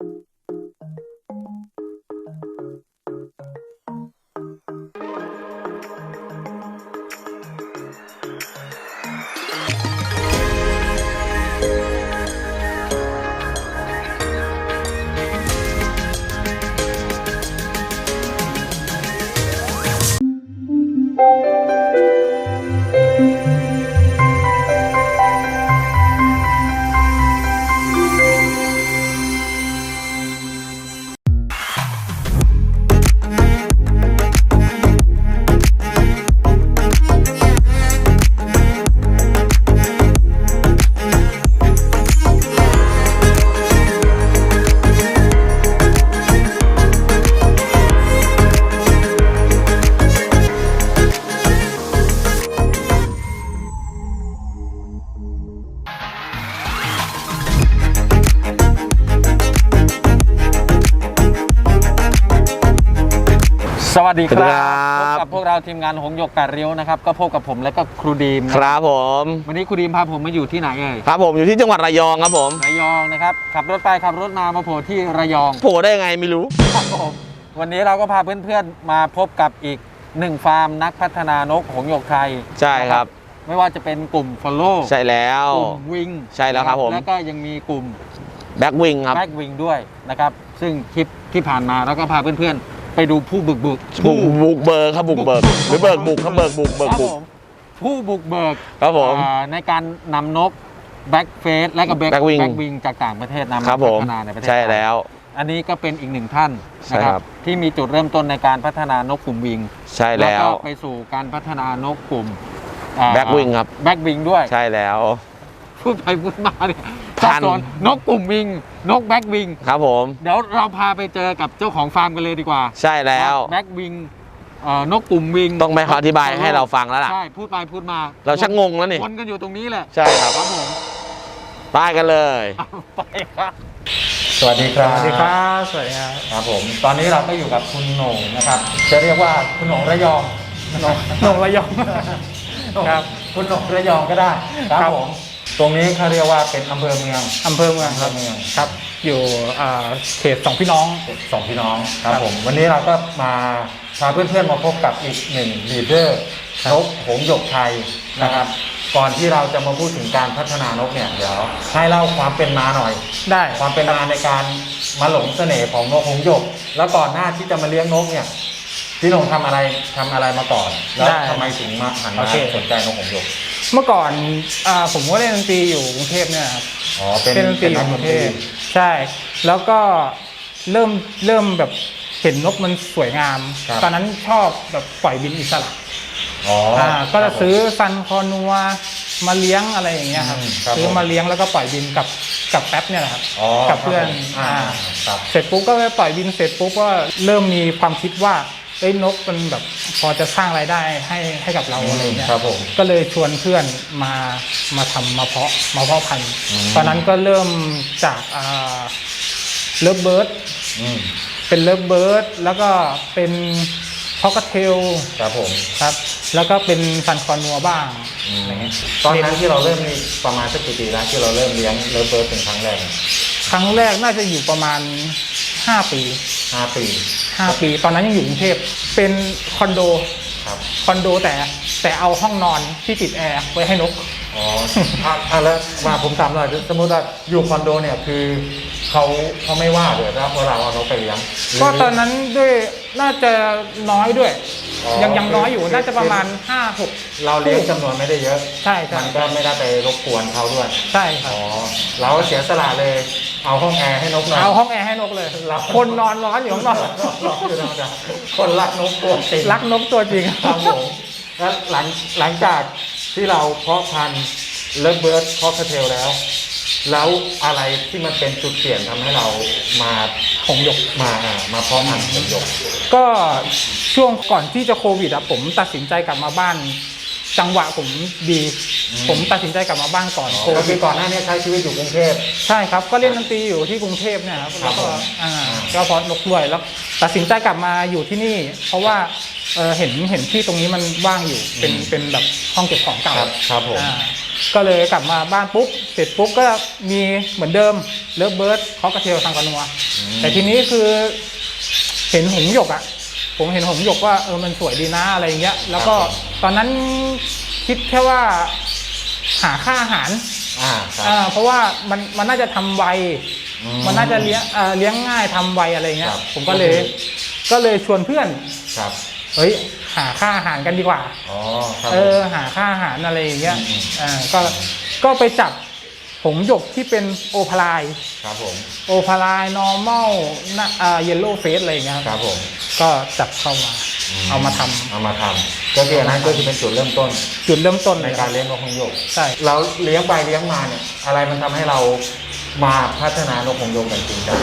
you สวัสดีคสวัสดีรัครับบพบกับพวกเราทีมงานหงหยกแปดริ้วนะครับ ก็พบกับผมและก็ครูดีมครับผม วันนี้ครูดีมพาผมมาอยู่ที่ไหนเอ่ย ครับผมอยู่ที่จังหวัดระยองครับผมระยองนะครับ ขับรถไปขับรถมามาโผล่ที่ระยองโผล่ได้ไงไม่รู้ ครับผมวันนี้เราก็พาเพื่อนๆมาพบกับอีกหนึ่งฟาร์มนักพัฒนานกหงหยกไทยใช่ครับ นะไม่ว่าจะเป็นกลุ่ม Follow ใช่แล้ว กลุ่มวิงใช่แล้วครับผม แล้วก็ยังมีกลุ่ม แบ็กวิงครับ แบ็กวิงด้วยนะครับ ซึ่งคลิปที่ผ่านมาเราก็พาเพื่อนๆ ไปดูผู้บุกบุกบุกบุกเบิร์ครับบุกเบิร์หรือเบิกบุกครับเบิกบุกเบิกครับบุกผมผู้บุกเบิกครับผมอ่าในการนำนกแบ็กเฟสและก็แบ็ก Blackwing แบ็กวิงจากต่างประเทศนำมาครับผมพัฒนาในประเทศใช่ไทยแล้ว อันนี้ก็เป็นอีกหนึ่งท่านใช่นะคครัรับบที่มีจุดเริ่มต้นในการพัฒนานกกลุ่มวิง ใช่แล้วก็ไปสู่การพัฒนานกกลุ่ม Blackwing ครับแบ็กวิงด้วยใช่แล้ว พูดไปพูดมาเนี่ยทัสับนสนนกกลุ่มวิง นกแบ็กวิง ครับผม เดี๋ยวเราพาไปเจอกับเจ้าของฟาร์มกันเลยดีกว่า ใช่แล้วแบ็กวิงเอ่อนกกลุ่มวิง ต้องไปเขาอธิบายให้เราฟังแล้วล่ะ ใช่ พูดไปพูดมา เราชักงงแล้วนี่วนกันอยู่ตรงนี้แหละ ใช่ครับครับผมป้ายกันเลย ไปครับ สวัสดีครับ สวัสดีครับ สวัสดีครับ ครับผม ตอนนี้เราก็อยู่กับคุณโหน่งนะครับ จะเรียกว่าคุณโหน่งระยองคุณโหน่งหนองระยอง ครับ คุณโหน่งระยองก็ได้ ครับครับผม ตรงนี้เขาเรียกว่าเป็นอำเภอเมืองอำเภอเมืองครับอำเภอเมืองครับ อยู่อ่าเขตสองพี่น้อง สองพี่น้องครับครับผมวันนี้เราก็มาพาเพื่อนๆมาพบกับอีกหนึ่งลีดเดอร์ครับนกหงส์หยกไทยนะครับ ก่อนที่เราจะมาพูดถึงการพัฒนานกเนี่ยเดี๋ยวให้เล่าความเป็นมาหน่อย ได้ความเป็นมาในการมาหลงเสน่ห์ของนกหงส์หยก แล้วก่อนหน้าที่จะมาเลี้ยงนกเนี่ยพี่หนงทำอะไรทำอะไรมาก่อน แล้วทำไมถึงมาหันมาสนใจนกหงส์หยก เมื่อก่อนอ่าผมก็เล่นดนตรีอยู่กรุงเทพเนี่ยครับ อ๋อ เป็นเล่นดนตรีเป็นอยู่นักกดรุนงตเทรีพใช่ แล้วก็เริ่มเริ่มแบบเห็นนกมันสวยงามตอนนั้นชอบแบบปล่อยบินอิสระอ๋ออ่าก็จะซื้อซันคอนัวมาเลี้ยงอะไรอย่างเงี้ยครับอืมครับซื้อมาเลี้ยงแล้วก็ปล่อยบินกับกับแป๊บเนี่ยแหละครับอ๋อกับเพื่อนอ่าอ่า ครับ เสร็จปุ๊บก็ไปปล่อยบินเสร็จปุ๊บก็เริ่มมีความคิดว่า เอ้ยนกมันแบบพอจะสร้างรายได้ให้ให้กับเราอะไรเงี้ยครับผมก็เลยชวนเพื่อนมามาทำมาเพาะมาเพาะพันธุ์อืม ตอนนั้นก็เริ่มจากเลิฟเบิร์ดอืมเป็นเลิฟเบิร์ดแล้วก็เป็นพอกเทลครับผมครับ แล้วก็เป็นซันคอนัวบ้างอืมอะไรเงี้ยตอนนั้นที่เราเริ่มมีประมาณสักกี่ปีแล้วที่เราเริ่มเลี้ยงเลิฟเบิร์ดเป็นครั้งแรกเนี่ยครั้งแรกน่าจะอยู่ประมาณ 5 ปี ห้าปี 5 ปี ตอนนั้นยังอยู่กรุงเทพเป็นคอนโดครับคอนโดแต่แต่เอาห้องนอนที่ติดแอร์ไว้ให้นก อ๋ออะอะแล้วมาผมถามหน่อยสมมติว่าอยู่คอนโดเนี่ยคือเขาเขาไม่ว่าเลยถ้าเราเอานกไปเลี้ยงหรืก็ตอนนั้นด้วยน่าจะน้อยด้วย อ๋อยังยังน้อยอยู่คือน่าจะประมาณ 5 6 เราเลี้ยงจำนวนไม่ได้เยอะ ใช่ใช่มันก็ไม่ได้ไปรบกวนเขาด้วย ใช่ครัอ๋บ อ เราก็เสียสละเลย เอาห้องแอร์ให้นกหน่อย เอาห้องแอร์ให้นกเลยเราคนนอนร้อนอยู่ข้างนอกคนรักนกตัวจริงรักนกตัวจริง ครับผมแล้วหลังหลังจากที่เราเพาะพันธุ์เลิฟเบิร์ดเพาะกระเทลแล้ว แล้วอะไรที่มันเป็นจุดเปลี่ยนทำให้เรามาหงส์หยก มาอ่ามาเพาะพันธุ์หงส์หยก ก็ช่วงก่อนที่จะโควิดอะผมตัดสินใจกลับมาบ้าน จังหวะผมดี อืม ผมตัดสินใจกลับมาบ้านก่อนโคก็วิคืดอก่อนหน้านี้ใช้ชีวิตอยู่กรุงเทพ ใช่ครับ ก็เล่นดนตรีอยู่ที่กรุงเทพเนี่ยครับครัแล้บวก็ผมอ่าอ่าก็เพราะนกด้วยแล้ว ตัดสินใจกลับมาอยู่ที่นี่ เพราะว่าเออเห็นเห็นที่ตรงนี้มันว่างอยู่เป็นเป็นแบบห้องเก็บของเก่าครับครับผม อ่า ก็เลยกลับมาบ้านปุ๊บเสร็จปุ๊บก็มีเหมือนเดิมเลิฟเบิร์ดคอกระเทียวทางกระนัว แต่ทีนี้คือเห็นหงส์หยกอะผมเห็นหงส์หยกว่าเออมันสวยดีนะอะไรอย่างเงี้ย แล้วก็ตอนนั้นคิดแค่ว่าหาค่าอาหารอ่าครับอ่าเพราะว่ามันมันน่าจะทำไวอืมันน่าจะเลี้ยงเอ่อเลี้ยงง่ายทำไวอะไรเงี้คยรับผมก็เลย ก็เลยชวนเพื่อนครับเฮ้ย หาค่าอาหารกันดีกว่า อ๋อครับเออหาค่าอาหารอะไรอย่างเงี้ยอืม อ่าก็ก็ไปจับผงหยกที่เป็นโอพลายครับผมโอพลายนอร์มอลนะอ่าเยลโล่เฟสอะไรอย่างเงี้ยคครัรับบผมก็จับเข้ามา เอามาทำเอามาทำก็คืออันนั้นก็คือเป็นจุดเริ่มต้นจุดเริ่มต้นในเลยคการัรบเลี้ยงนกหงส์หยก ใช่ เราเลี้ยงไปเลี้ยงมาเนี่ย อะไรมันทำให้เรามาพัฒนานกหงส์หยกกันจริงจัง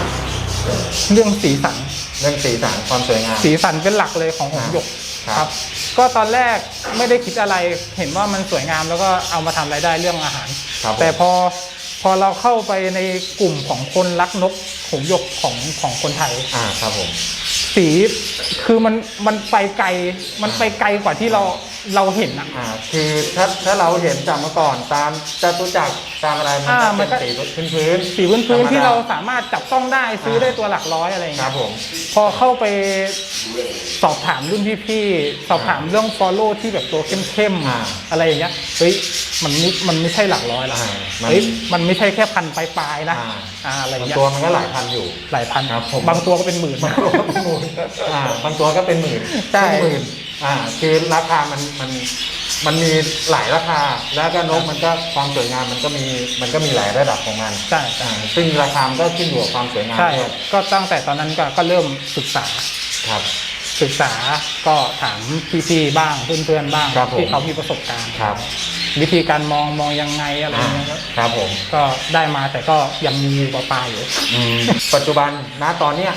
เรื่องสีสัน เรื่องสีสันความสวยงาม สีสันเป็นหลักเลยของหงส์หยก ครับ ก็ตอนแรกไม่ได้คิดอะไรเห็นว่ามันสวยงามแล้วก็เอามาทำรายได้เรื่องอาหาร ครับผม แต่พอพอเราเข้าไปในกลุ่มของคนรักนกหงส์หยกของของคนไทย อ่าครับผม สีคือมันมันไปไกลมันไปไกลกว่าที่เรา เราเห็นอะอ่าคือถ้าถ้าเราเห็นจากเมื่อก่อนตามจตุจักรตามอะไรมันอ่าก็มัเป็นนก็สีพื้นพื้นสีพื้นพื้นธมดที่เราสามารถจับต้องได้ซื้อได้อ่าตัวหลักร้อยอะไรอย่างครัเงี้บยผม พอเข้าไปสอบถามรุ่นพี่ๆสอบถามเรื่อง follow ที่แบบตัวเข้มอ่าๆอะไรอย่างเงี้ยเฮ้ยมันไม่มันไม่ใช่หลักร้อยแล้วอ่ามันเฮ้ยมันไม่ใช่แค่พันปลายๆนะอ่า อ่าอะไรอย่างบางเงี้ยตัวมันก็หลายพันอยู่ หลายพันครับผม บางตัวก็เป็นหมื่น บางตัวก็เป็นหมื่นอ่าบางตัวก็เป็นหมื่นใช่ เป็นหมื่น อ่าคือราคามันมันมันมีหลายราคา แล้วก็นกมันก็ความสวยงามมันก็มีมันก็มีหลายระดับของมันใช่ใช่อ่าซึ่งราคามันก็ขึ้นอยู่กับความสวยงามใช่ด้วยก็ตั้งแต่ตอนนั้นก็ก็เริ่มศึกษา ครับ ศึกษาก็ถามพี่ๆบ้างเพื่อนๆบ้างครับผม ที่เขามีประสบการณ์ครับ วิธีการมองมองยังไงอะไรอ่าเงี้ยครับครับผม ก็ได้มาแต่ก็ยังมีปลาปลาอยู่ อืมปัจจุบันณตอนเนี้ย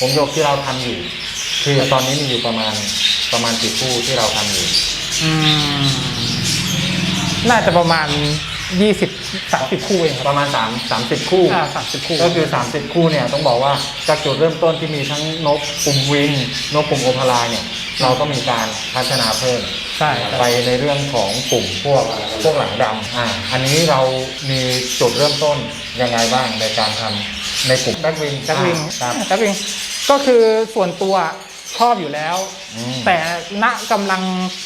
ผมยกที่เราทำอยู่ คือตอนนี้มีอยู่ประมาณประมาณกี่คู่ที่เราทำอยู่อืมน่าจะประมาณยี่สิบสามสิบคู่เองคปรับระมาณ3 30คู่อ่าสามสิบคู่ ก็คือ30คู่เนี่ยต้องบอกว่าจากจุดเริ่มต้นที่มีทั้งนกปุ่มวิงนกปุ่มโอพาลายเนี่ย เราก็มีการพัฒนาเพิ่มใช่ไปในเรื่องของกลุ่มพวกพวกหลังดำอ่าอันนี้เรามีจุดเริ่มต้นยังไงบ้างในการทำในกลุ่มแบ็กวิงแบ็กวิงครับแบ็กวิง ก็คือส่วนตัวชอบอยู่แล้ว อืม แต่ณกำลัง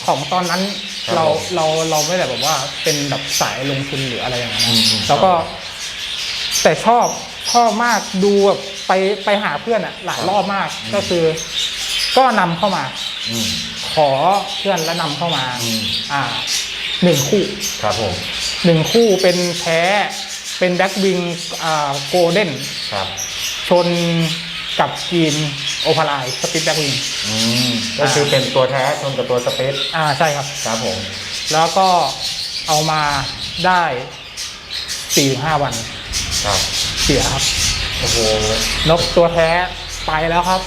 ของตอนนั้นครับเราผมเราเราไม่ได้แบบว่าเป็นแบบสายลงทุนหรืออะไรอย่างนั้นอืมอืม แล้วก็ แต่ชอบชอบมากดูแบบไปไปหาเพื่อนอะหลายรอบมากก็คือ ก็นำเข้ามา อืม ขอเพื่อนแล้วนำเข้ามาอืม อ่าหนึ่งคู่ ครับผมหนึ่งคู่เป็นแท้เป็นแบ็กวิงอ่าโกลเด้น ครับ ชน กับจีนโอพาลายสปิดแบ็กวิงอืมก็คือเป็นตัวแท้ชนกับตัวสเปซอ่าใช่ครับ ครับผม แล้วก็เอามาได้สี่ห้าวันครับ เสียครับ โอ้โหนกตัวแท้ไปแล้วครับ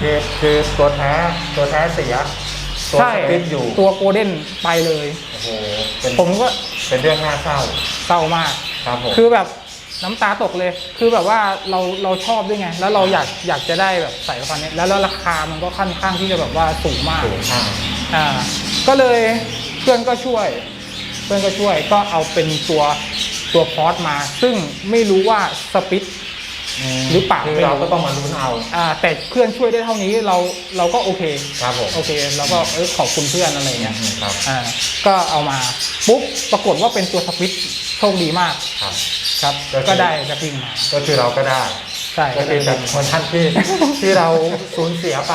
คือคือตัวแท้ตัวแท้เสีย ตัวใช่สเปซอยู่ ตัวโกลเด้นไปเลย โอ้โหเป็นผมก็เป็นเรื่องน่าเศร้าเศร้ามาก ครับผม คือแบบ น้ำตาตกเลย คือแบบว่าเราเราชอบด้วยไง แล้วเราอยากอยากจะได้แบบสายพันธุ์เนี้ยแล้วแล้วราคามันก็ค่อนข้างที่จะแบบว่าสูงมากสูงมาก อ่า ก็เลยเพื่อนก็ช่วย เพื่อนก็ช่วยก็เอาเป็นตัวตัวพอสมา ซึ่งไม่รู้ว่าสปิต หรือเปล่าคือไม่รู้เราก็ต้องมาลุ้นเอาอ่าแต่เพื่อนช่วยได้เท่านี้เราเราก็โอเคครับผมโอเคแล้วก็เอยขอบคุณเพื่อนอะไรอย่างเงี้ยอืมครับอ่าก็เอามาปุ๊บปรากฏว่าเป็นตัวสปิตโชคดีมากครับครับก็คือก็ได้จะพิงมาก็คือเราก็ได้ ใช่ก็คือจากคนท่านที่ที่เราสูญเสียไป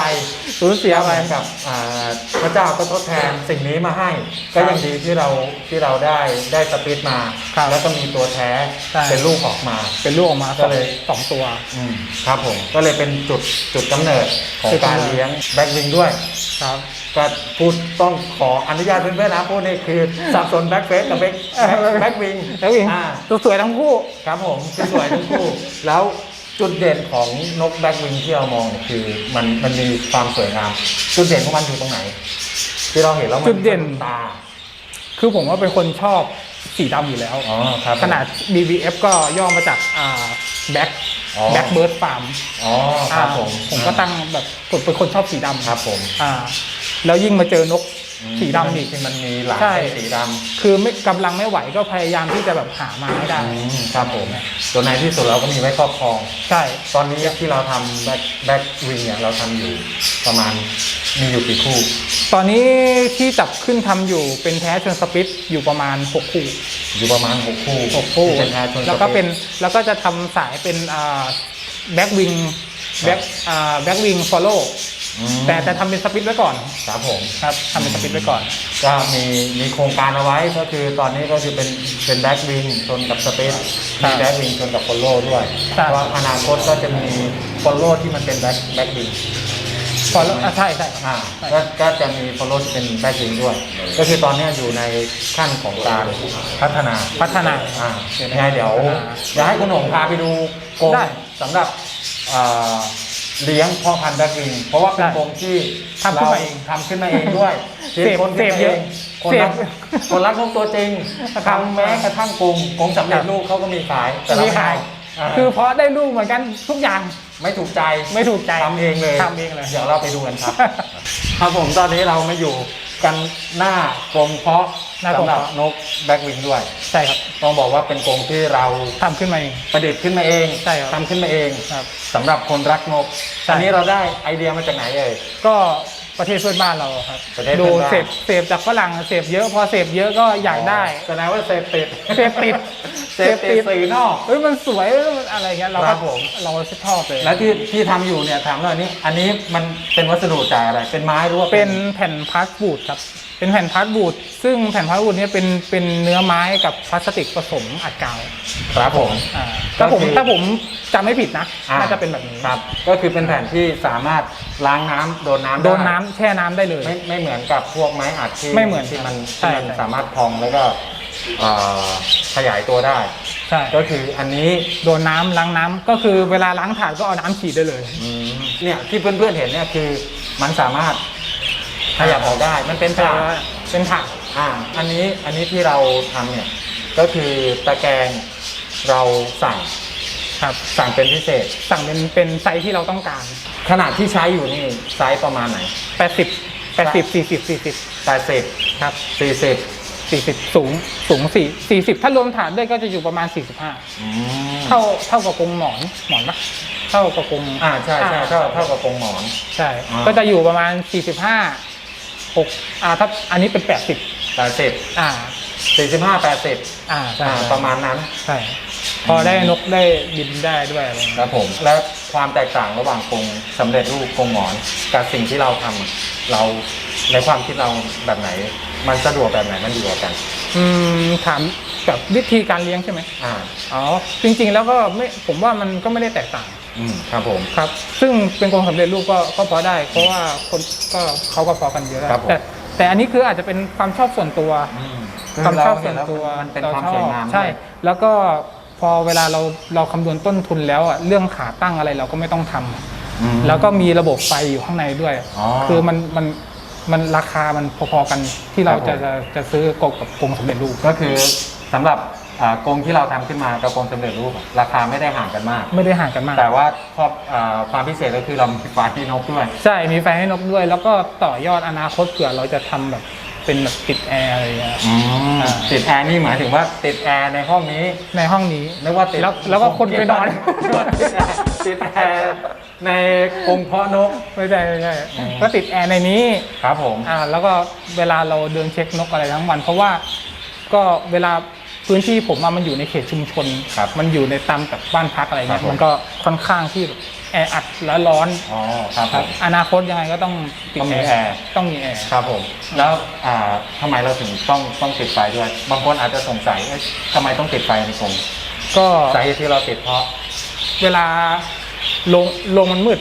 สูญเสียไปกับอ่าพระเจ้าก็ทดแทนสิ่งนี้มาให้ ก็ยังดีที่เราที่เราได้ได้สปิดมา ครับแล้วก็มีตัวแท้ใช่ เป็นลูกออกมา เป็นลูกออกมาก็เลยสองตัว อืมครับผมก็เลยเป็นจุดจุดกำเนิดของจุดการเนิด เลี้ยงแบ็กวิงด้วย ครับ ก็พูดต้องขออนุญาตเพื่อนๆนะพูดนี่คือสับสนแบ็กเฟสกับแบ็กแบ็กวิงแล้วอีกอ่า ตัวสวยทั้งคู่ ครับผมคือสวยทั้งคู่ แล้ว จุดเด่นของนกแบ็กวิงที่เรามองเนี่ยคือมันมันมีความสวยงาม จุดเด่นของมันอยู่ตรงไหน ที่เราเห็นแล้วมันจุดเด่นสะตาคือผมว่าเป็นคนชอบสีดำอยู่แล้ว อ๋อครับ ขนาด BBF ก็ย่อมาจากอ่าแบ็คอ๋อ แบ็คเบิร์ดฟาร์มอ๋อครับผมผมก็ตั้งแบบผมเป็นคนชอบสีดำครับผม อ่า แล้วยิ่งมาเจอนก สีดำอีก ที่มันมีหลายใช่เป็นสีดำคือไม่กำลังไม่ไหวก็พยายามที่จะแบบหามาให้ได้ อืมครับผมตัวในที่สุดเราก็มีไว้ครอบครอง ใช่ ตอนนี้ที่เราทำแบ็คแบ็ควิงเนี่ยเราทำอยู่ประมาณมีอยู่กี่คู่ ตอนนี้ที่จับขึ้นทำอยู่เป็นแท้ชนสปิตอยู่ประมาณ6คู่อยู่ประมาณหกคู่6คู่ที่เป็นแอร์ชนแล้วก็เป็นแล้วก็จะทำสายเป็นแบ็กวิงแบ็กแบ็กวิงฟอลโล่ อืมแต่จะทำเป็นสปิตไว้ก่อนครับผม ครับทำเป็นสปิตไว้ก่อน ก็มีมีโครงการเอาไว้ก็คือตอนนี้ก็คือเป็นเป็นแบ็กวิงชนกับสเปซครัมีบแบ็กวิงชนกับฟอลโล่ด้วยใช่เพราะอนาคตก็จะมีฟอลโล่ที่มันเป็นแบ็กแบ็กวิงฟอลโล่ใช่ใช่ครับ อ่าก็ก็จะมีฟอลโล่ที่เป็นแบ็กวิงด้วย ก็คือตอนนี้อยู่ในขั้นของการพัฒนาพัฒนา อ่ายังไงเดี๋ยวอยากให้คุณหงพาไปดูกรงได้ สำหรับอ่า เลี้ยงพ่อพันธุ์แบ็กวิงเพราะว่าเป็นได้กรงที่ทำขึ้นมาเองทำขึ้นมาเองด้วยเสพคนขึ้นมาเสพเยอะงคนรักเสพคนรักนกตัวจริงครับทำแม้กระทั่งกรงกรงสำเร็จรูปเขาก็มีขายแต่เรมีขายอ่คือเพราะได้ลูกเหมือนกันทุกอย่างไม่ถูกใจไม่ถูกใจทำเองเลยทำเองเลยเดี๋ยวเราไปดูกันครับ ครับผมตอนนี้เรามาอยู่ กันหน้ากรงเพาะหน้ากรงสำหรับเพาะ นกแบ็กวิงด้วย ใช่ครับต้องบอกว่าเป็นกรงที่เราทำขึ้นมาเอง ประดิษฐ์ขึ้นมาเองใช่ครับ ทำขึ้นมาเองครับ สำหรับคนรักนกใช่อันนี้เราได้ไอเดียมาจากไหนเอ่ย ก็ ประเทศเพื่อนบ้านเราครับประเทศเพื่ดูอนบ้าน เสพเสพจากฝรั่งเสพเยอะพอเสพเยอะก็อยากได้ แสดงว่าเสพติดเสพติดเสพติดสื่อนอก เฮ้ยมันสวยมันอะไรเงี้ยเราครัก็บผม เราชอบเลยแล้วที่ที่ทำอยู่เนี่ยถามหน่อยนี่อันนี้มันเป็นวัสดุจากอะไรเป็นไม้หรือว่าเป็นแผ่นพลาสบูดครับ เป็นแผ่นพลาสบูดซึ่งแผ่นพลาสบูดเนี่ยเป็นเป็นเนื้อไม้กับพลาสติกผสมอัดกาวครับผมอ่าถ้าผมก็คือ ถ้าผมจำไม่ผิดนะอ่าน่าจะเป็นแบบนี้ครับ ก็คือเป็นแผ่นที่สามารถล้างน้ำโดนน้ำโดนไน้ำแช่น้ำได้เลย ไม่ไม่เหมือนกับพวกไม้อัดที่ไม่เหมือนที่มันใช่ที่มันใช่ สามารถพองแล้วก็เอ่อขยายตัวได้ ใช่ก็คืออันนี้โดนน้ำล้างน้ำก็คือเวลาล้างถาดก็เอาน้ำฉีดได้เลยเนี่ยที่เพื่อนๆเห็นเนี่ยคือมันสามารถ ขยับออกได้มันเป็นใช่ถาดว่าเป็นถาดอ่าอันนี้อันนี้ที่เราทำเนี่ยก็คือตะแกรงเราสั่งครับสั่งเป็นพิเศษ สั่งเป็นเป็นไซส์ที่เราต้องการ ขนาดที่ใช้อยู่นี่ไซส์ประมาณไหน 80 80 40 40 80ครับ40 40 สูงสูง4 40 ถ้ารวมถาดด้วยก็จะอยู่ประมาณ 45 อืมเท่าเท่ากับกรงหมอนหมอนปะเท่ากับกรงอ่าใช่ใช่เท่าเท่ากับกรงหมอน ใช่ อ่า ก็จะอยู่ประมาณ 45 6อ่าถ้าอันนี้เป็น80 80อ่า45 80อ่าใช่อ่าประมาณนั้นใช่พอได้นกได้บินได้ด้วยอะไรอย่างคเงี้ยรับผม และความแตกต่างระหว่างกรงสำเร็จรูปกรงหมอนกับสิ่งที่เราทำเราในความคิดเราแบบไหน มันสะดวกแบบไหนมันดีกว่ากัน อืมถามกับวิธีการเลี้ยงใช่ไหมอ่าอ๋อจริง ๆ แล้วก็ไม่ผมว่ามันก็ไม่ได้แตกต่าง อืมครับผม ครับ ซึ่งเป็นกรงสำเร็จรูปก็ก็พอได้ เพราะว่าคนก็เขาก็พอกันเยอะครับผม แต่แต่อันนี้คืออาจจะเป็นความชอบส่วนตัว อืมความชอบส่วนตัวมันเป็นรความชสอวยบงามใช่ด้วยแล้วก็พอเวลาเราเราคำนวณต้นทุนแล้วอะเรื่องขาตั้งอะไรเราก็ไม่ต้องทำอืม แล้วก็มีระบบไฟอยู่ข้างในด้วย อ๋อคือมันมันมันราคามันพอๆกันที่เราครับผม จะจะจะซื้อกรงกับกรงสำเร็จรูป ก็คือสำหรับอ่า กรงที่เราทำขึ้นมากับกรงสำเร็จรูปอะราคาไม่ได้ห่างกันมาก ไม่ได้ห่างกันมาก แต่ว่าครอบอ่าความพิเศษก็คือเรามีไฟที่นกด้วย ใช่มีไฟให้นกด้วย แล้วก็ต่อยอดอนาคตเผื่อเราจะทำแบบเป็นแบบติดแอร์อะไรอย่างเงี้ยอ่าติดแอร์นี่หมายถึงว่าติดแอร์ในห้องนี้ในห้องนี้นึกว่าติดแล้วแล้วก็คนไปนอนนึกว่าติดแอร์ติดแอร์ในกรงเพาะนกไม่ใช่ไม่ใช่อืมก็ติดแอร์ในนี้ครับผมอ่าแล้วก็เวลาเราเดินเช็คนกอะไรทั้งวัน เพราะว่าก็เวลา พื้นที่ผมอะมันอยู่ในเขตชุมชน ครับมันอยู่ในตามแบบบ้านพักอะไรครัเงี้บยผม มันก็ค่อนข้างที่แบบแออัดและร้อนอ๋อครับคผรับม อนาคตยังไงก็ต้องติดต้องมีแอแอร์ร์ ต้องมีแอร์ ครับผมแล้วอ่าทำไมเราถึงต้องต้องติดไฟด้วย บางคนอาจจะสงสัยเอ๊ะทำไมต้องติดไฟในกรงก็สาเหตุที่เราติดเพราะ เวลาลงลงมันมืด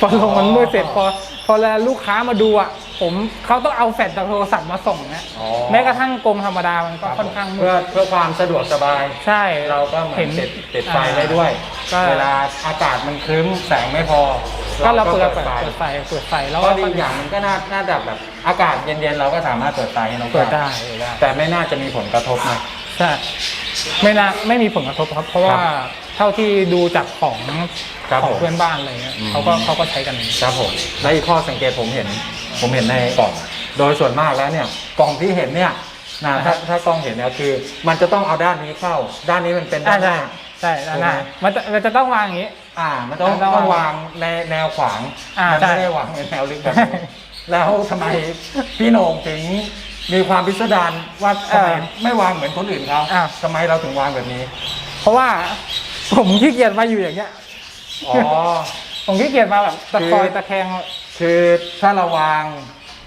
พอลงมันมืดเสร็จอ๋อพอพอเวลาลูกค้ามาดูอะ ผมเขาต้องเอาแฟลชจากโทรศัพท์มาส่งนะอ๋อ แม้กระทั่งกรงธรรมดามันก็รับค่อนข้างมืเพื่อดเพื่อความสะดวกสบายใช่ เราก็เหมือนติดติดไฟอ่าไว้ด้วย ก็ เวลาอากาศมันครึ้มแสงไม่พอก็เราเปิดไฟเปิดไฟเปิดไฟแล้วข้อก็ดีอย่างมันก็น่าน่าจะแบบอากาศเย็นๆเราก็สามารถเปิดไฟให้นกเปิดได้เปิดได้ แต่ไม่น่าจะมีผลกระทบนะ ใช่ไม่น่าไม่มีผลกระทบครับ เพราะว่าครับเท่าที่ดูจากของครับของผมเพื่อนบ้านอะไรเงี้ยอืม เขาก็เขาก็ใช้กัน ครับผมและอีกข้อสังเกตผมเห็น ผมเห็นในกล่อง โดยส่วนมากแล้วเนี่ยกล่องที่เห็นเนี่ยนะถ้าถ้ากล้องเห็นเนี่ยคือ มันจะต้องเอาด้านนี้เข้า ด้านนี้มันเป็นด้าอ่านหใช่น้า ใช่ด้านหน้าถูกไหมมันจะมันจะต้องวางอย่างนี้ อ่า มันต้องมันต้องต้องวางในแนวขวางอ่ามัใช่ ไม่ได้วางในแนวลึกแบบนี้แล้วทำไมพี่โหน่งถึงมีความพิสดารว่าทำไมไม่วางเหมือนคนอื่นเขาอ่า ทำไมเราถึงวางแบบนี้ เพราะว่าผมขี้เกียจมาอยู่อย่างเงี้ย อ๋อ ผมขี้เกียจมาแบบตะคอยคือ ตะแคง คือถ้าเราวาง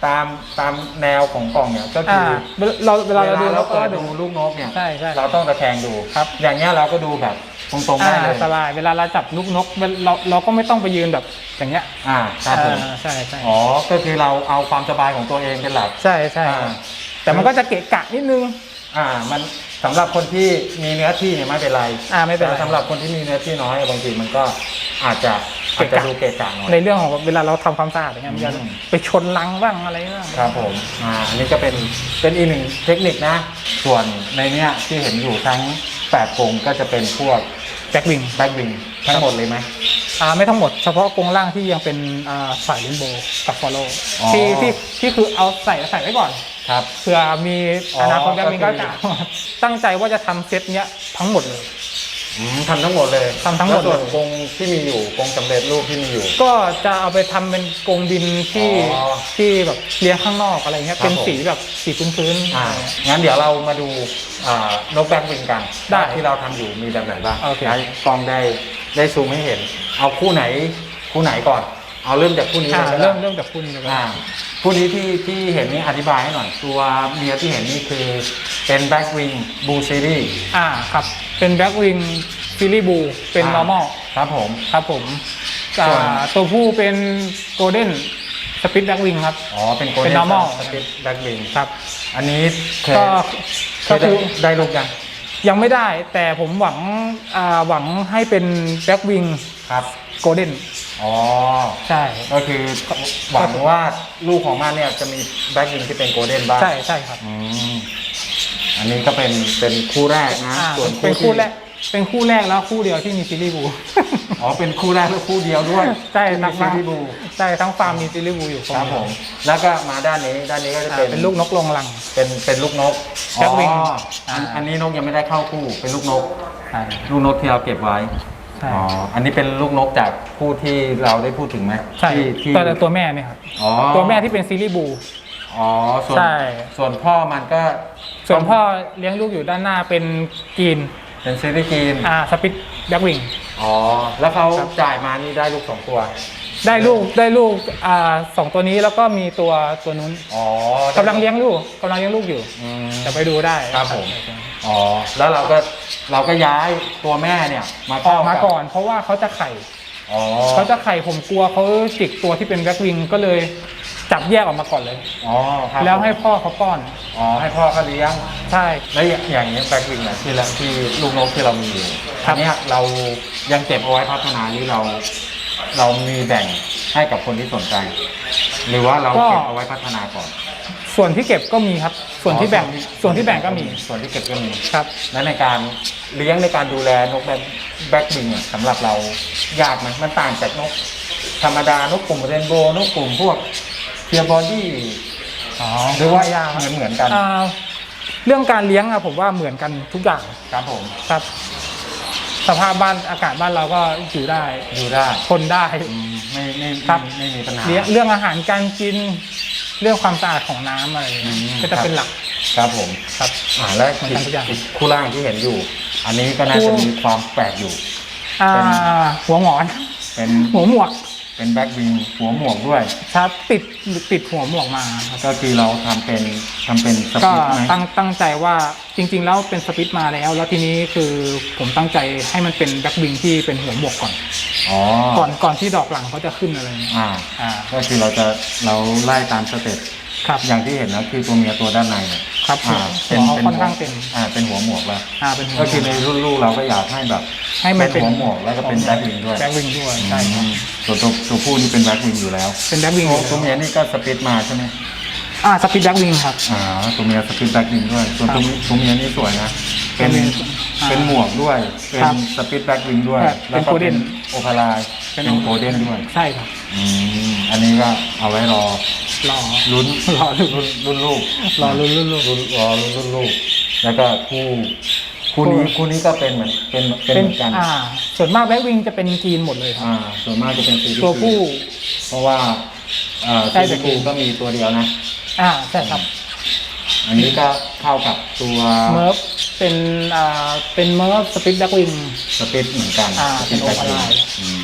ตามตามแนวของกล่องเนี่ยก็คือ่าอเราเวลาเราดูเราเราเปิก็ดดู ดูลูกนกเนี่ยใช่ใช่เราต้องตะแคงดูครับ อย่างเงี้ยเราก็ดูแบบตรงๆได้อ่าเลยสบาย เวลาเราจับลูกนกเราเราก็ไม่ต้องไปยืนแบบอย่างเงี้ยอ่าครับผมอ่าใช่ใช่อ๋อก็คือเราเอาความสบายของตัวเองเป็นหลักใช่ใช่อ่า แต่มันก็จะเกะกะนิดนึง อ่ามัน สำหรับคนที่มีเนื้อที่เนี่ยไม่เป็นไรอ่าไม่เป็นไร แต่สำหรับคนที่มีเนื้อที่น้อยบางทีมันก็อาจจะอาจเกะจะกะดูเกะกะหน่อย ในเรื่องของเวลาเราทำความสะอาดอย่างเงี้ยมันจะอืม ไปชนลังบ้างอะไรบ้าง ครับผมอ่าอันนี้ก็เป็นเป็นอีกหนึ่งเทคนิคนะ ส่วนในเนี้ยที่เห็นอยู่ทั้งแปดกรงก็จะเป็นพวกแจ็ควิงแบ็กวิงทั้งหมดเลยไหม อ่าไม่ทั้งหมดเฉพาะกรงล่างที่ยังเป็นอ่าสายลินโบกับฟอลโล่อ๋อ ที่ที่ที่คือเอาใส่ใส่ไว้ก่อน ครับเผื่อมีอนาคตอ๋อแบ็ควิงก็ก็คือจะตั้งใจว่าจะทำเซตเนี้ยทั้งหมดเลยอืมทำทั้งหมดเลยทำทั้งหมดแล้วส่วนเลยกรงที่มีอยู่กรงสำเร็จรูปที่มีอยู่ ก็จะเอาไปทำเป็นกรงดินที่อ๋อที่แบบเลี้ยงข้างนอกอะไรเงี้ยครับเป็นผมสีแบบสีพื้นๆอ่างั้นเดี๋ยวเรามาดูอ่านกแบ็กวิงกันได้ที่เราทำอยู่มีแบบไหนบ้างโอเคให้กล้องได้ได้ซูมให้เห็น เอาคู่ไหนคู่ไหนก่อน เอาเริ่มจากคู่นี้อ่าเลยก็ได้เริ่มเริ่มจากคุณเลยก็ได้อ่าคู่นี้ที่ที่เห็นนี่อธิบายให้หน่อย ตัวเมียที่เห็นนี่คือเป็นแบ็กวิงบูซีรีส์ อ่าครับ เป็นแบ็กวิงฟิลี่บูเป็น normal ครับผม ครับผมส่วนอ่าตัวผู้เป็นโกลเด้นสปิ t แบ็กวิงครับ อ๋อ เป็นโกลเป็เด้น normal สปิทแบ็กวิงครับ อันนี้เคยก็เคก็ยได้คือได้ลูกยัง ยังไม่ได้แต่ผมหวังอ่าหวังให้เป็นแบ็กวิงครับ โกลเด้น อ๋อ ใช่ ก็คือหวังว่าลูกของมันเนี่ยจะมีแบ็กวิงที่เป็นโกลเด้นบ้างใช่ใช่ครับอืมอันนี้ก็เป็นเป็นคู่แรกนะอ่าส่วนเป็นคู่ที่แรกเป็นคู่แรกแล้วคู่เดียวที่มีซีรีส์บู อ๋อเป็นคู่แรกและคู่เดียวด้วยใช่ที่นัมีกซีมากรีส์บูใช่ทั้งฟาร์มมีซีรีส์บูอยู่ครับผมแล้วก็มาด้านนี้ด้านนี้ก็จะอ่าเป็น เป็นลูกนกลงรัง เป็นเป็นลูกนกแบ็ควิงอ๋ออันอ่า อันนี้นกยังไม่ได้เข้าคู่ เป็นลูกนก ใช่ ลูกนกที่เราเก็บไว้ ใช่อ๋อ อันนี้เป็นลูกนกจากคู่ที่เราได้พูดถึงไหมใช่ที่ที่ตัวตัวแม่เนี่ยครับอ๋อตัวแม่ที่เป็นซีรีส์บูอ๋อ ส่วนใช่ ส่วนพ่อมันก็ส่วนพ่อเลี้ยงลูกอยู่ด้านหน้าเป็นกรีนเป็นซีรีส์กรีนอ่าสปิ t แบ็กวิง อ๋อ แล้วเขาครับ จ่ายมานี่ได้ลูกสองตัว ได้ลูกได้ลูกอ่าสองตัวนี้แล้วก็มีตัวตัวนู้นอ๋อกำลังเลี้ยงลูกกำลังเลี้ยงลูกอยู่อืม จะไปดูได้ครับผม อ๋อแล้วเราก็เราก็ย้ายตัวแม่เนี่ยมาอเข้าอกมาบก่อน เพราะว่าเขาจะไข่อ๋อเขาจะไข่ผมกลัวเขาจิกตัวที่เป็นแบ็กวิงก็เลยจับแยกออกมาก่อนเลย อ๋อครับแล้วให้พ่อเขาป้อน อ๋อให้พ่อเขาเลี้ยง ใช่ แล้วอย่างอย่างนี้แบ็กวิงเนี่ยที่เราที่ลูกนกที่เรามีอยู่ครัอับ นเนี้ยเรายังเก็บเอาไว้พัฒนาหรือเรา เรามีแบ่งให้กับคนที่สนใจ หรือว่าเราเก็บเอาไว้พัฒนาก่อน ส่วนที่เก็บก็มีครับ ส่วนที่แบ่งอ๋อส่วนที่แบ่งก็มี ส่วนที่เก็บก็มีครับ และในการเลี้ยงในการดูแลนกแบบแบ็กบิงเนี่ยสำหรับเรายากไหมมันต่างจากนก ธรรมดานกกลุ่มเรนโบว์นกกลุ่มพวกเทียบอดี้อ๋อหรือว่าไม่ยากเหมือนเหมือนกันอ่าเรื่องการเลี้ยงอะผมว่าเหมือนกันทุกอย่างครับผมครับสภาพบ้านอากาศบ้านเราก็อยู่ได้ดูได้ทนได้อืมไม่ไม่ครับไม่ไม่มีปัญหาเลี้ยงเรื่องอาหารการกิน เรื่องความสะอาดของน้ำอะไรอย่างเงี้ยอืม ก็จะเป็นหลักครับผมครับ อ่าและเหมือนกันทุกอย่าง อีกคู่ล่างที่เห็นอยู่ อันนี้ก็น่าคู่จะมีความแปลกอยู่ อ่าเป็นหัวหงอน เป็นหัวหมวก เป็นแบ็กบิงหัวหมวกด้วย ครับติดติดหัวหมวกมาครับก็คือเราทำเป็นทำเป็นสก็ปิทไหมตั้งตั้งใจว่าจริง ๆ แล้วเป็นสปิตมาแล้ว แล้วทีนี้คือผมตั้งใจให้มันเป็นแบ็กวิงที่เป็นหัวหมวกก่อน อ๋อก่อนก่อนที่ดอกหลังเขาจะขึ้นอะไรเงี้ยอ่า อ่า ก็คือเราจะเราไล่ตามสเต็ป ครับ อย่างที่เห็นนะคือตัวเมียตัวด้านในเนี่ยครับอ่าหัวเขาค่อนข้างเต็ม อ่าเป็นหัวหมวกแล้วอ่าเป็นหัวก็คือในรุ่นลูกเราก็อยากให้แบบให้มันเป็นหัวหมวกแล้วก็เป็นแบ็ควิงด้วยแบ็กวิงด้วยใช่คอืรับมส่วนตัวตัวผู้นี่เป็นแบ็ควิงอยู่แล้ว เป็นแบ็กวิงตัวตัวเมียนี่ก็สปิทมาใช่ไหมอ่าสปิตแบ็กวิงครับอ่าตัวเมียสปิทแบ็ควิงด้วยส่วนครับตัวตัวเมียนี่สวยนะเป็นเป็นอ่าเป็นหมวกด้วย เป็ครันบสปิทแบ็ควิงด้วยครับแล้วก็เป็นเป็น Golden โอพาลายเป็นโกลเด้นด้วย ใช่ครับอืม อันนี้ก็เอาไว้รอรอลุ้นรอลุ้นรุ่นรุ่นลูกรอลุ้นรุ่นลูกรุ่นรอรุ่นรุ่นลูก แล้วก็คู่คู่นี้คู่นี้ก็เป็นเหมือนเป็นเป็นเป็นเหมือนกันอ่า ส่วนมากแบ็กวิงจะเป็นจีนหมดเลยครับอ่า ส่วนมากจะเป็นซีรีส์ตัวผู้เพราะว่าเอ่อใช่ซีแต่รีส์ก็มีตัวเดียวนะ อ่าใช่ครับ อันนี้ก็เข้ากับตัวเมิร์ฟเป็นอ่าเป็นเมิร์ฟสปิดแบ็กวิงสปิดเหมือนกันอ่าสปิดเป็นแบ็ค overlay อืม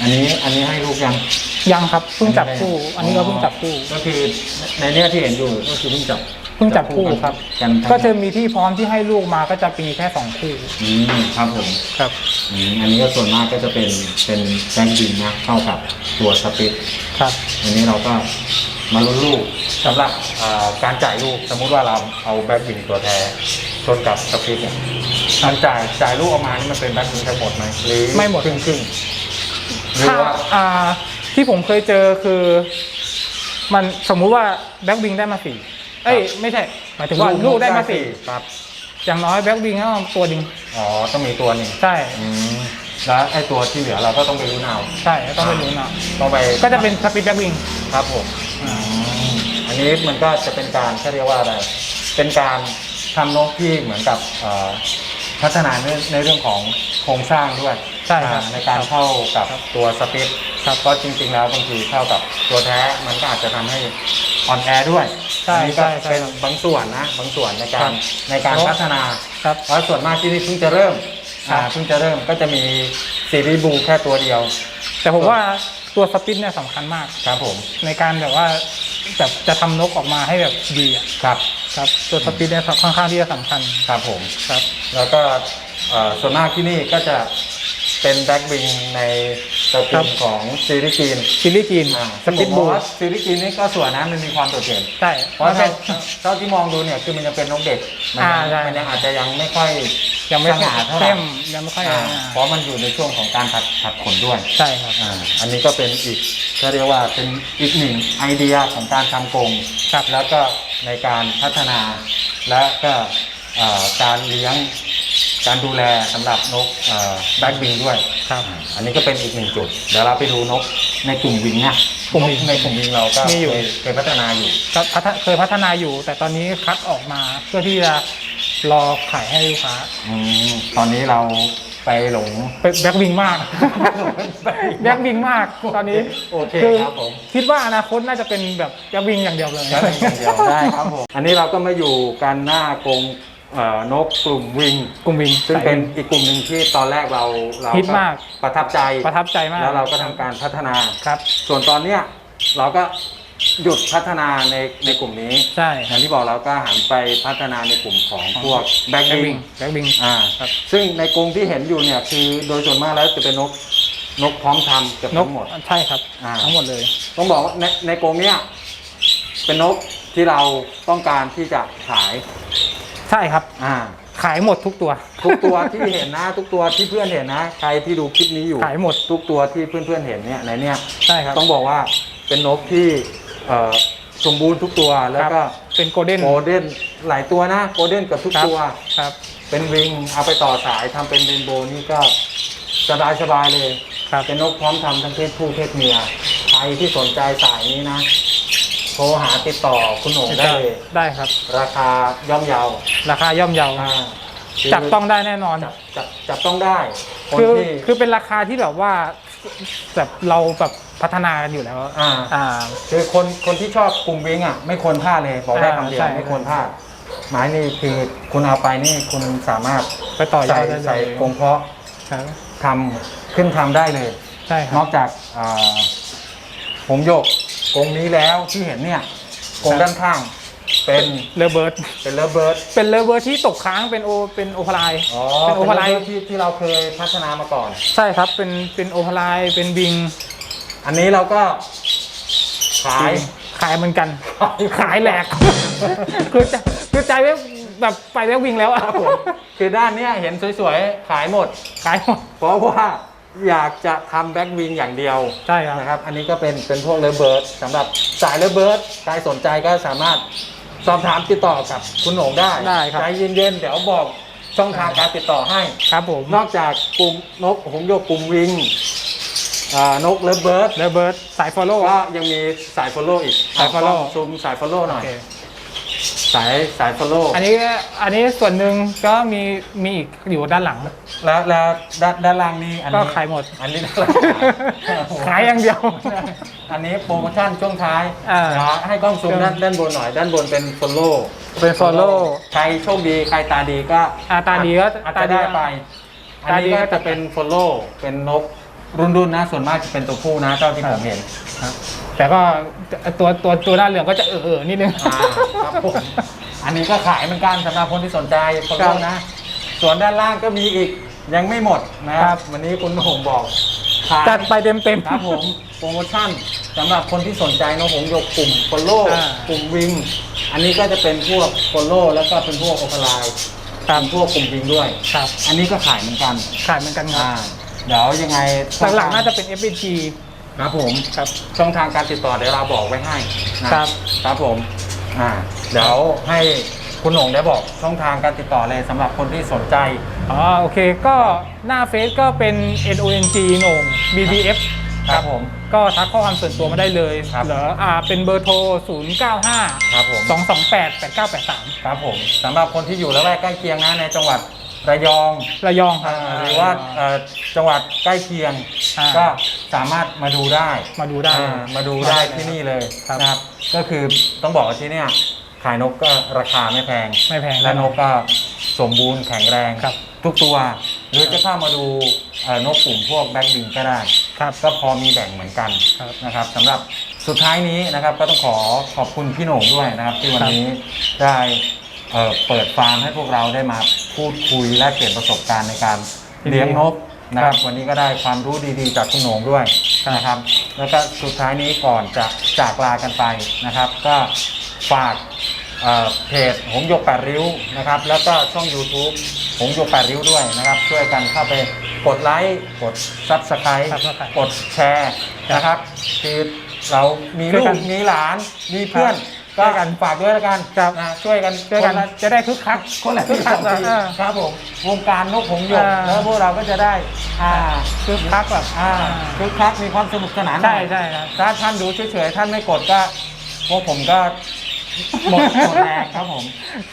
อันนี้อันนี้ให้ลูกยัง ยังครับเพิ่งจับคู่ อันนี้ก็เพิ่งจับคู่ก็คือในเนี้ยที่เห็นอยู่ก็คือเพิ่งจับเพิ่งจับคู่ครับ กันทั้งก็จะมีที่พร้อมที่ให้ลูกมาก็จะมีแค่สองคู่อืมครับผมครับอืมอันนี้ก็ส่วนมากก็จะเป็นเป็นแบงค์ดินนะเข้ากับตัวสปิดครับ อันนี้เราก็มาลุ้นลูกสำหรับอ่าการจ่ายลูกสมมุติว่าเราเอาแบ็กวิงตัวแท้ชนกับสปิดเนี่ยการจ่ายจ่ายลูกออกมานี่มันเป็นแบ็กวิงทั้งหมดไหมหรือไม่หมดครึ่งครึ่งหรือถ้าว่า อ่า ที่ผมเคยเจอคือ มันสมมุติว่าแบ็กวิงได้มาสี่เอ้ยไม่ใช่หมายถึงว่าลูกได้มาสี่ครับ อย่างน้อยแบ็กวิงก็ต้องตัวหนึ่งอ๋อต้องมีตัวหนึ่งใช่อืมแล้วไอ้ตัวที่เหลือเราก็ต้องไปรู้นเอาใช่ต้องไปรู้นะต้องไปก็จะเป็นสปิดแบ็กวิงครับผมอืมอันนี้มันก็จะเป็นการเขาเรียกว่าอะไรเป็นการทำนกที่เหมือนกับเอ่อพัฒนาในในเรื่องของโครงสร้างด้วย ใช่ครับอ่าในการเข้ากับตัวสปิดครับก็จริง ๆ แล้วบางทีเข้ากับตัวแท้มันก็อาจจะทำให้อ่อนแอด้วยใช่อันนี้ก็ใช่ใช่เป็นบางส่วนนะบางส่วนในกาครัรบในการพัฒนาครับ เพราะส่วนมากที่นี่เพิ่งจะเริ่มครับอ่าเพิ่งจะเริ่มก็จะมีซีรีส์บูแค่ตัวเดียวแต่ผมว่าตัวสปิดเนี่ยสำคัญมาก ครับผมในการแบบว่าแบบจะทำนกออกมาให้แบบดีอะครับครับตัวสปิดเนี่ยค่อนข้างที่จะสำคัญครับผม ครับ แล้วก็เอ่อส่วนมากที่นี่ก็จะ เป็นแบ็กวิงในสคกุรัลบของซีรีส์จีนซิลลี่จีนอ่าสปิดบูผมว่าซีรีส์จีนนี่ก็สวยนะมันมีความโดดเด่นใช่เพราะมันเท่าเป็นเท่าที่มองดูเนี่ยคือมันยังเป็นนกเด็กมัอ่ายังใช่มันยังอาจจะยังไม่ค่อยยังไม่สง่าเท่าไหร่เข้มยังไม่ค่อยอ่าอ่าเพราะมันอยู่ในช่วงของการผัดผัดขนด้วยใช่ครับอ่าอันนี้ก็เป็นอีกก็เรียกว่าเป็นอีกหนึ่งไอเดียของการทำกรงครับแล้วก็ในการพัฒนาและก็เอ่อการเลี้ยง การดูแลสำหรับนกแบ็กวิงด้วย ครับ อันนี้ก็เป็นอีกหนึ่งจุด เดี๋ยวเราไปดูนกในกลุ่มวิงนะกลุ่มวิงนในกลุ่มวิงเราก็มีอยู่ เคเคยพัฒนาอยู่ ก็พัฒเคยพัฒนาอยู่ แต่ตอนนี้คัดออกมาเพื่อที่จะรอขายให้ลูกค้าอืมตอนนี้เราไปหลง เป็นแบ็กวิงมาก แบ็กวิงมากตอนนี้โอเคครับผม คิดว่าอนาคตน่าจะเป็นแบบแบ็กวิงอย่างเดียวเลย ได้อย่างเดียวได้ครับผม อันนี้เราก็มาอยู่กันหน้ากรง เอ่อนกกลุ่มวิง กลุ่มวิงซึ่งเป็นสายวิอีกกลุ่มหนึ่งที่ตอนแรกเราเราฮิตมาก ประทับใจ ประทับใจมากแล้วเราก็ทำการพัฒนา ครับ ส่วนตอนเนี้ยเราก็หยุดพัฒนาในในกลุ่มนี้ใช่อย่างที่บอกเราก็หันไปพัฒนาในกลุ่มของพวกแบ็กแบ็กวิวิงงแบ็กวิง อ่าครับ ซึ่งในกรงที่เห็นอยู่เนี่ยคือโดยส่วนมากแล้วจะเป็นนกนกพร้อมทำเกือบนกทั้งหมด ใช่ครับ อ่า ทั้งหมดเลย ต้องบอกว่าในในกรงเนี้ยเป็นนกที่เราต้องการที่จะขาย ใช่ครับ อ่า ขายหมดทุกตัว ทุกตัวที่เห็นนะ ทุกตัวที่เพื่อนเห็นนะ ใครที่ดูคลิปนี้อยู่ ขายหมด ทุกตัวที่เพื่อนๆเห็นเนี่ยในเนี่ยใช่ครับต้องบอกว่าเป็นนกที่เอ่อสมบูรณ์ทุกตัวแล้วก็ครับเป็นโกลเด้นโกลเด้นหลายตัวนะโกลเด้นกับทุกครับตัวครับ เป็นวิงเอาไปต่อสายทำเป็นเรนโบว์นี่ก็สบายสบายๆเลยครับเป็นนกพร้อมทำทั้งเพศผู้เพศเมียใครที่สนใจสายนี้นะ โทรหาติดต่อคุณโหน่งได้เลย ได้ครับ ราคาย่อมเยาราคาย่อมเยาอ่าจับต้องได้แน่นอน จับจับจับต้องได้คนคือที่คือเป็นราคาที่แบบว่าแบบเราแบบพัฒนากันอยู่แล้วอ่า อ่า คือคนคนที่ชอบกลุ่มวิงอะ ไม่ควรพลาดเลยบอกได้อ่าคำเดียวใช่ ไม่ควรพลาดหมายนี่คือคุณเอาไปนี่คุณสามารถไปต่อยอใส่ดได้เลใส่ยกรงเพาะครับทำขึ้นทำได้เลย ใช่คนรัอบกจากอ่าผมโยก กรงนี้แล้วที่เห็นเนี่ยกรงครับด้านข้างเป็นเลเบิร์ดเป็นเลเบิร์ดเป็นเลเบิร์ดที่ตกค้างเป็นโอเป็นโอพลายอ๋อเป็นโอเป็นเวอร์ไลน์เลเบิร์ดที่ที่เราเคยพัฒนามาก่อน ใช่ครับเป็นเป็นโอพลายเป็นบิง อันนี้เราก็ขายขายเหมือนกันขายแหลกคือใจคือใจไว้แบบไปแวววิ่งแล้วอะครับผมคือด้านเนี้ยเห็นสวยๆขายหมดขายหมดเพราะว่า อยากจะทำแบ็กวิงอย่างเดียวใช่ครับ นะครับ อันนี้ก็เป็นเป็นพวกเลเบิร์ดสำหรับสายเลเบิร์ดใครสนใจก็สามารถสอบถามติดต่อกับคุณโหน่งได้ได้ครับ ใจเย็นๆเดี๋ยวบอกช่องทางการติดต่อให้ ครับผมนอกจากกลุ่มนกหงส์โยกกลุ่มวิงอ่านกเลิฟเบิร์ดแล้วเบิร์ดสายฟอลโล่ ก็ยังมีสายฟอลโล่อีกสาย follow ซูมสายฟอลโล่หน่โออยเค สายสายฟอลโล่อันนี้อันนี้ส่วนหนึ่งก็มีมีอีกอยู่ด้านหลัง แล้วแล้วด้านด้านล่างนี่อันก็นี้ขายหมด อันนี้ด้านล่างขายขายอย่างเดียว อันนี้โปรโมชั่นช่วงท้ายอ่า เดี๋ยวให้กล้องซูมด้านด้านบนหน่อยด้านบนเป็นฟอลโล่เป็น follow ใครโชคดีใครตาดีก็อ่าตาดีก็อาจตาจะดีได้ไป อันตาดีนี้ก็ก็จะเป็นฟอลโล่เป็นนก รุ่นรุ่นๆนะส่วนมากจะเป็นตัวผู้นะเจ้าที่ผมเห็นแต่ก็ตัวตัวตัวหน้าเหลืองก็จะเออเออนิดนึงอ่าครับผมอันนี้ก็ขายเหมือนกันสำหรับคนที่สนใจฟอลครัโล่บนะ ส่วนด้านล่างก็มีอีกยังไม่หมดนะครับ วันนี้คุณหงบอกขาย จัดไปเต็มเต็ม ครับผมโปรโมชั่นสำหรับคนที่สนใจนกหงส์หยกกลุ่มฟอลโล่อ่ากลุ่มวิง อันนี้ก็จะเป็นพวกฟอลโล่แล้วก็เป็นพวกโอคาไลน์ครับ เป็นพวกกลุ่มวิงด้วย ครับอันนี้ก็ขายเหมือนกันขายเหมือนกันครัอ่าบ เดี๋ยวยังไงหลักๆน่าจะเป็น FPG ครับผมครับช่องทางการติดต่อเดี๋ยวเราบอกไว้ให้นะครับ ครับผมอ่าเดี๋ยวให้คุณหนงได้บอกช่องทางการติดต่อเลยสำหรับคนที่สนใจอ๋อโอเคก็หน้าเฟซก็เป็น N O N G โหน่ง BBF ครับผมก็ทักข้อความส่วนตัวมาได้เลยครับเหรออ่าเป็นเบอร์โทร 0 9 5 ครับผม 2 2 8 8 9 8 3 ครับผมสำหรับคนที่อยู่ละแวกใกล้เคียงนะในจังหวัด ระยองระยองครัอ่าบหรือว่าเอ่อจังหวัดใกล้เคียง อ่า ก็สามารถมาดูได้มาดูได้ อ่ามาดูได้ที่นี่เลยครับ นะครับ ก็คือต้องบอกว่าที่เนี่ยขายนกก็ราคาไม่แพง ไม่แพง และนกก็สมบูรณ์แข็งแรงครับ ทุกตัว หรือจะเข้ามาดูเอ่อนกกลุ่มพวกแบ็กบิงก็ได้ ครับ ก็พอมีแบ่งเหมือนกันครับนะครับสำหรับสุดท้ายนี้นะครับก็ต้องขอขอบคุณพี่โหน่งด้วยนะครับ ที่วันนี้ได้ เอ่อเปิดฟาร์มให้พวกเราได้มาพูดคุยและเปลี่ยนประสบการณ์ในการเลี้ยงนกนะครับ วันนี้ก็ได้ความรู้ดีๆจากคุณโหน่งด้วยนะครับ แล้วก็สุดท้ายนี้ก่อนจะจากลากันไปนะครับ ก็ฝากเอ่อเพจหงส์หยกแปดริ้วนะครับ แล้วก็ช่อง YouTube หงส์หยกแปดริ้วด้วยนะครับ ช่วยกันเข้าไปกดไลค์กดซับสไครต์ Subscribe กดแชร์นะครับ คือเรามีช่ลูวยกักนมีหลานมีเพื่อน ช่ก็วยกันฝากด้วยแล้วกันครับนะช่วยกันช่วยกันคละจะได้คึกคักคนละคึกคักสองทีอ่า ครับผมวงการนกหงส์หยกอ่า แล้วพวกเราก็จะได้อ่าคึกคักแบบอ่าคึกคักมีความสนุกสนานหน่ใช่อย ใช่ครับ ถ้าท่านดูเฉยๆ ท่านไม่กดก็พวกผมก็ หมดหมดแรงครับผม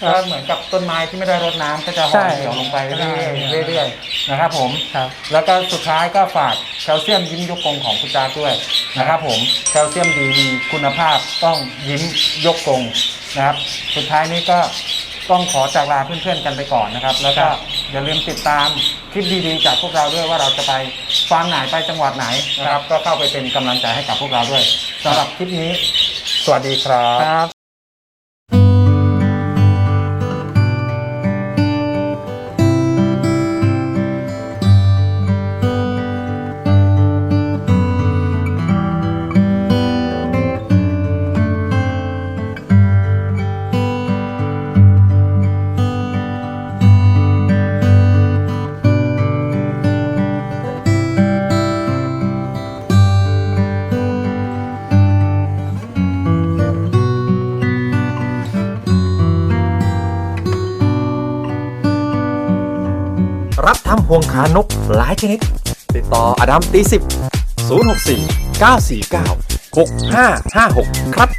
ครับก็เหมือนกับต้นไม้ที่ไม่ได้รดน้ำก็จะห่ใช่อเหี่ยวลงไปเรื่ใช่อยๆเรื่อยๆนะครับผมครับแล้วก็สุดท้ายก็ฝากแคลเซียมยิ้มยกกงของคุณจ้าด้วยนะครับผมแคลเซียมดีมีคุณภาพต้องยิ้มยกกงนะครับ สุดท้ายนี้ก็ต้องขอจากลาเพื่อนๆกันไปก่อนนะครับ แล้วก็อย่าลืมติดตามคลิปดีๆจากพวกเราด้วยว่าเราจะไปฟาร์มไหนไปจังหวัดไหนนะครับ ก็เข้าไปเป็นกำลังใจให้กับพวกเราด้วยสำหรับคลิปนี้ สวัสดีครับครับรับ ทำห่วงขานกหลายชนิด ติดต่ออดัมตีสิบ064 949 6556 ครับ